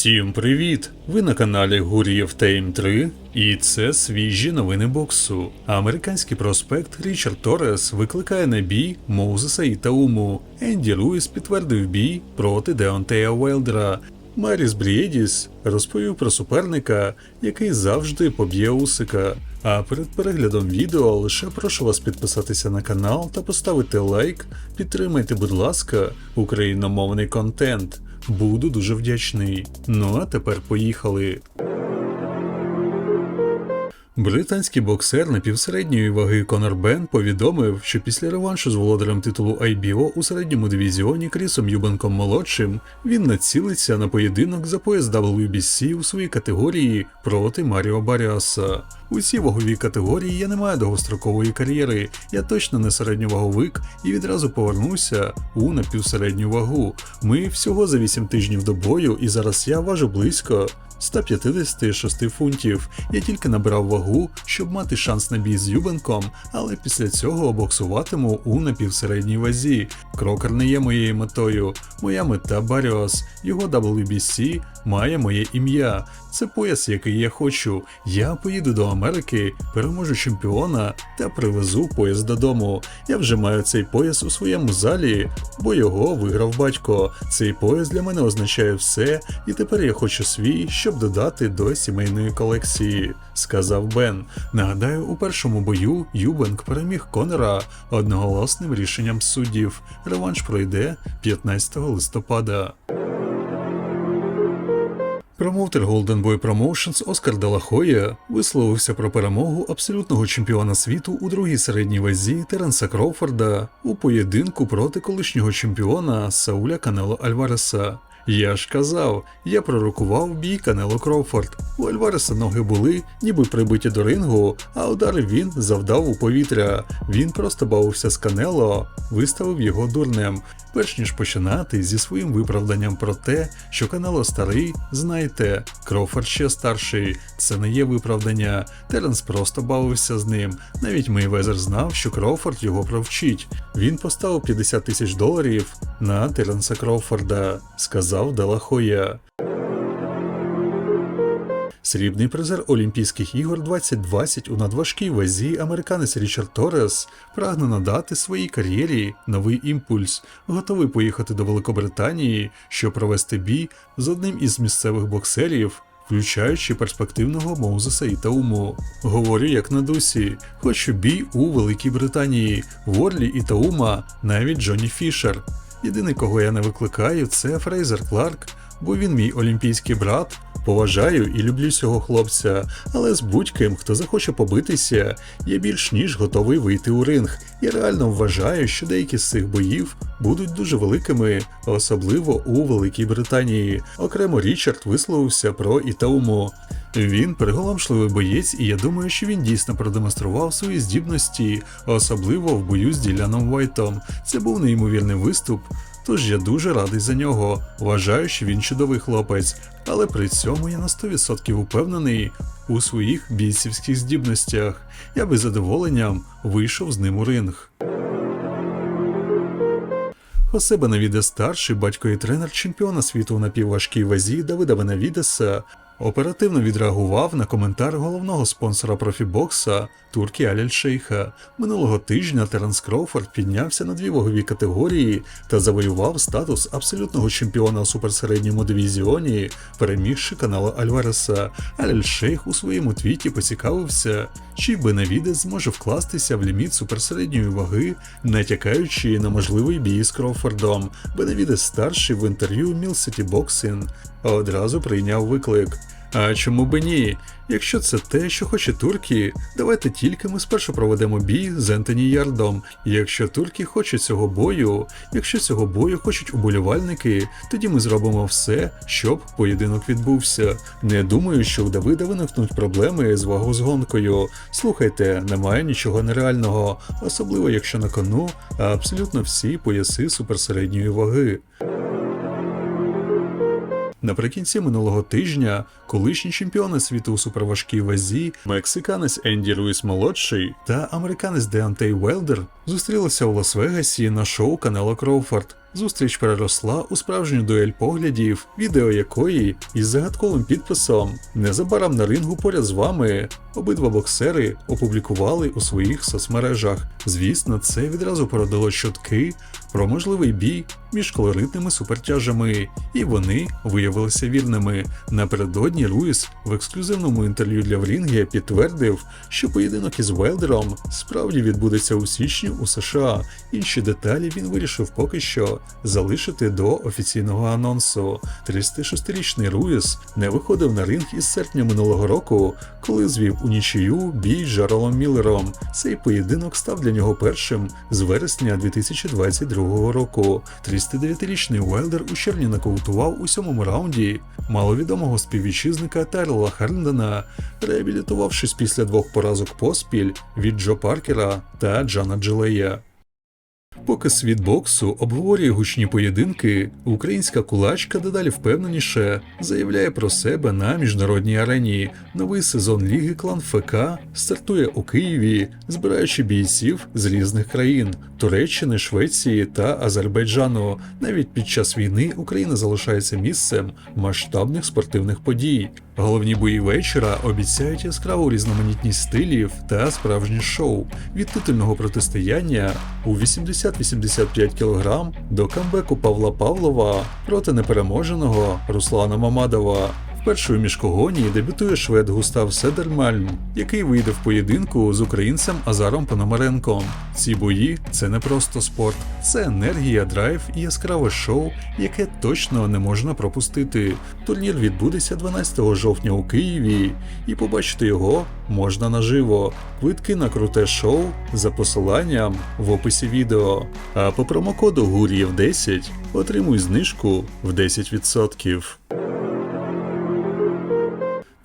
Всім привіт! Ви на каналі Гур'єв Тейм 3 і це свіжі новини боксу. Американський проспект Річард Торрес викликає на бій Моузеса і Тауму. Енді Луїс підтвердив бій проти Деонтея Уелдера. Маріс Брієдіс розповів про суперника, який завжди поб'є Усика. А перед переглядом відео лише прошу вас підписатися на канал та поставити лайк. Підтримайте, будь ласка, україномовний контент. Буду дуже вдячний. Ну а тепер поїхали. Британський боксер напівсередньої ваги Конор Бен повідомив, що після реваншу з володарем титулу IBO у середньому дивізіоні Крісом Юбенком молодшим він націлиться на поєдинок за пояс WBC у своїй категорії проти Маріо Баріаса. У цій ваговій категорії я не маю довгострокової кар'єри, я точно не середньоваговик і відразу повернуся у напівсередню вагу. Ми всього за 8 тижнів до бою, і зараз я важу близько 156 фунтів. Я тільки набрав вагу, щоб мати шанс на бій з Юбенком, але після цього боксуватиму у напівсередній вазі. Крокер не є моєю метою. Моя мета Баріос. Його WBC має моє ім'я. Це пояс, який я хочу. Я поїду до Америки, переможу чемпіона та привезу пояс додому. Я вже маю цей пояс у своєму залі, бо його виграв батько. Цей пояс для мене означає все, і тепер я хочу свій, щоб додати до сімейної колекції, сказав Бен. Нагадаю, у першому бою Юбенк переміг Конора одноголосним рішенням суддів. Реванш пройде 15 листопада. Промоутер Golden Boy Promotions Оскар Делахоя висловився про перемогу абсолютного чемпіона світу у другій середній вазі Теренса Кроуфорда у поєдинку проти колишнього чемпіона Сауля Канело Альвареса. Я ж казав, я пророкував бій Канело Кроуфорд. У Альвареса ноги були, ніби прибиті до рингу, а удари він завдав у повітря. Він просто бавився з Канело, виставив його дурнем. Перш ніж починати зі своїм виправданням про те, що Канело старий, знайте, Кроуфорд ще старший, це не є виправдання. Теренс просто бавився з ним. Навіть Мейвезер знав, що Кроуфорд його провчить. Він поставив 50 тисяч доларів на Теренса Кроуфорда, сказав Делахоя. Срібний призер Олімпійських ігор 2020 у надважкій вазі американець Річард Торрес прагне надати своїй кар'єрі новий імпульс, готовий поїхати до Великобританії, щоб провести бій з одним із місцевих боксерів. Включаючи перспективного Моузеса і Тауму. Говорю як на дусі. Хочу бій у Великій Британії, Ворлі і Таума, навіть Джонні Фішер. Єдиний, кого я не викликаю, це Фрейзер Кларк, бо він мій олімпійський брат. Поважаю і люблю цього хлопця, але з будь-ким, хто захоче побитися, я більш ніж готовий вийти у ринг. Я реально вважаю, що деякі з цих боїв будуть дуже великими, особливо у Великій Британії. Окремо Річард висловився про Ітауму. Він приголомшливий боєць, і я думаю, що він дійсно продемонстрував свої здібності, особливо в бою з Діляном Вайтом. Це був неймовірний виступ. Тож я дуже радий за нього. Вважаю, що він чудовий хлопець, але при цьому я на 100% упевнений у своїх бійцівських здібностях. Я би задоволенням вийшов з ним у ринг. Хосе Бенавіде старший, батько і тренер чемпіона світу в напівважкій вазі Давида Бенавідеса оперативно відреагував на коментар головного спонсора профібокса Туркі Аляль Шейха. Минулого тижня Теренс Кроуфорд піднявся на дві вагові категорії та завоював статус абсолютного чемпіона у суперсередньому дивізіоні, перемігши канала Альвареса. Аляль Шейх у своєму твіті поцікавився, чи Бенавідес зможе вкластися в ліміт суперсередньої ваги, натякаючи на можливий бій з Кроуфордом. Бенавідес старший в інтерв'ю Mill City Boxing одразу прийняв виклик. А чому би ні? Якщо це те, що хоче турки, давайте тільки ми спершу проведемо бій з Ентоні Ярдом. Якщо турки хочуть цього бою, якщо цього бою хочуть уболівальники, тоді ми зробимо все, щоб поєдинок відбувся. Не думаю, що у Давида виникнуть проблеми з вагозгонкою. Слухайте, немає нічого нереального, особливо якщо на кону абсолютно всі пояси суперсередньої ваги. Наприкінці минулого тижня колишні чемпіони світу у суперважкій вазі, мексиканець Енді Луїс молодший та американець Деантей Велдер зустрілися у Лас-Вегасі на шоу Канела Кроуфорд. Зустріч переросла у справжню дуель поглядів, відео якої із загадковим підписом Незабаром на рингу поряд з вами обидва боксери опублікували у своїх соцмережах. Звісно, це відразу породило чутки про можливий бій між колоритними супертяжами, і вони виявилися вірними. Напередодні Руїс в ексклюзивному інтерв'ю для Врінге підтвердив, що поєдинок із Велдером справді відбудеться у січні у США. Інші деталі він вирішив поки що залишити до офіційного анонсу. 36-річний Руїс не виходив на ринг із серпня минулого року, коли звів у нічию бій з Жаролом Міллером. Цей поєдинок став для нього першим з вересня 2022 року. 39-річний Уайлдер у червні нокаутував у сьомому раунді маловідомого співвітчизника Тайрела Херндена, реабілітувавшись після двох поразок поспіль від Джо Паркера та Джана Джилея. Поки світ боксу обговорює гучні поєдинки, українська кулачка дедалі впевненіше заявляє про себе на міжнародній арені. Новий сезон Ліги Клан ФК стартує у Києві, збираючи бійців з різних країн Туреччини, Швеції та Азербайджану. Навіть під час війни Україна залишається місцем масштабних спортивних подій. Головні бої вечора обіцяють яскраву різноманітність стилів та справжнє шоу від титульного протистояння у 80-85 кг до камбеку Павла Павлова проти непереможеного Руслана Мамадова. Вперше у міжкогоні дебютує швед Густав Седермальм, який вийде в поєдинку з українцем Азаром Пономаренком. Ці бої це не просто спорт, це енергія, драйв і яскраве шоу, яке точно не можна пропустити. Турнір відбудеться 12 жовтня у Києві, і побачити його можна наживо. Квитки на круте шоу за посиланням в описі відео. А по промокоду Гур'єв 10 отримуй знижку в 10%.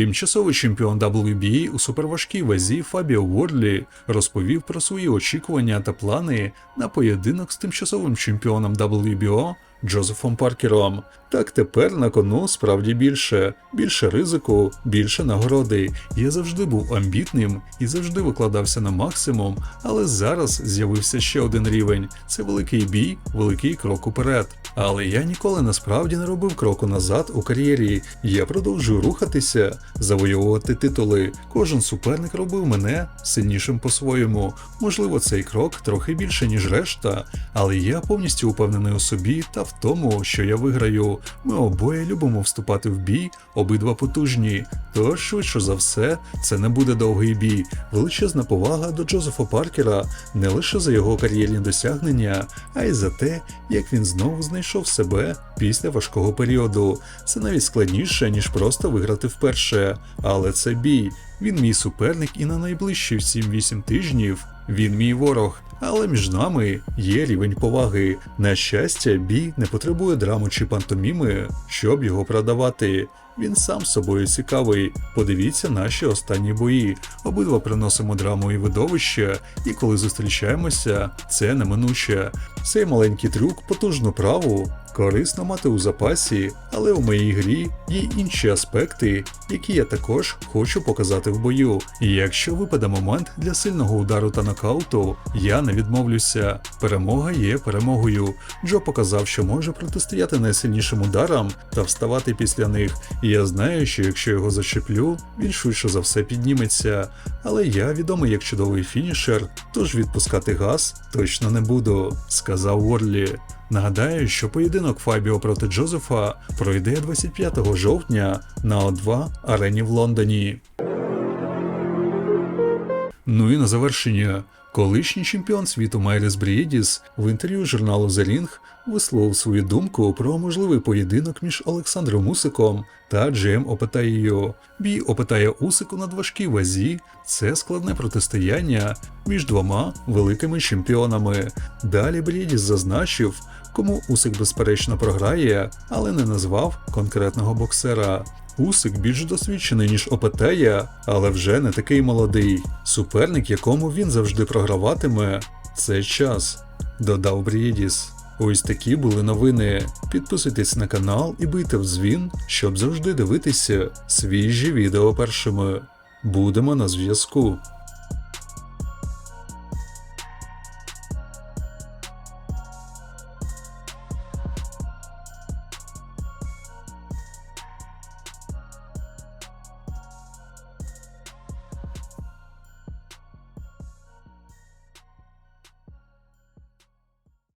Тимчасовий чемпіон WBA у суперважкій вазі Фабіо Уордлі розповів про свої очікування та плани на поєдинок з тимчасовим чемпіоном WBO Джозефом Паркером. Так тепер на кону справді більше, більше ризику, більше нагороди. Я завжди був амбітним і завжди викладався на максимум, але зараз з'явився ще один рівень. Це великий бій, великий крок уперед. Але я ніколи насправді не робив кроку назад у кар'єрі. Я продовжую рухатися, завоювати титули. Кожен суперник робив мене сильнішим по-своєму. Можливо, цей крок трохи більше, ніж решта, але я повністю упевнений у собі та в тому, що я виграю. Ми обоє любимо вступати в бій, обидва потужні. Тож, швидше за все, це не буде довгий бій. Величезна повага до Джозефа Паркера не лише за його кар'єрні досягнення, а й за те, як він знову знайшов себе після важкого періоду. Це навіть складніше, ніж просто виграти вперше. Але це бій. Він мій суперник і на найближчі 7-8 тижнів він мій ворог. Але між нами є рівень поваги. На щастя, бій не потребує драми чи пантоміми, щоб його продавати. Він сам собою цікавий. Подивіться наші останні бої. Обидва приносимо драму і видовище, і коли зустрічаємося, це неминуче. Цей маленький трюк, потужну праву, корисно мати у запасі, але у моїй грі є інші аспекти, які я також хочу показати в бою. І якщо випаде момент для сильного удару та нокауту, я не відмовлюся. Перемога є перемогою. Джо показав, що може протистояти найсильнішим ударам та вставати після них. І я знаю, що якщо його зачеплю, він швидше за все підніметься. Але я відомий як чудовий фінішер, тож відпускати газ точно не буду, сказав Уорлі. Нагадаю, що поєдинок Фабіо проти Джозефа пройде 25 жовтня на О2 арені в Лондоні. Ну і на завершення. Колишній чемпіон світу Майліс Брієдіс в інтерв'ю журналу The Ring висловив свою думку про можливий поєдинок між Олександром Усиком та Джеєм Опетаєю. Бій Опетає Усику на важкій вазі це складне протистояння між двома великими чемпіонами. Далі Брієдіс зазначив, кому Усик безперечно програє, але не назвав конкретного боксера. Усик більш досвідчений, ніж Опетея, але вже не такий молодий. Суперник, якому він завжди програватиме, це час, додав Брієдіс. Ось такі були новини. Підписуйтесь на канал і бийте в дзвін, щоб завжди дивитися свіжі відео першими. Будемо на зв'язку.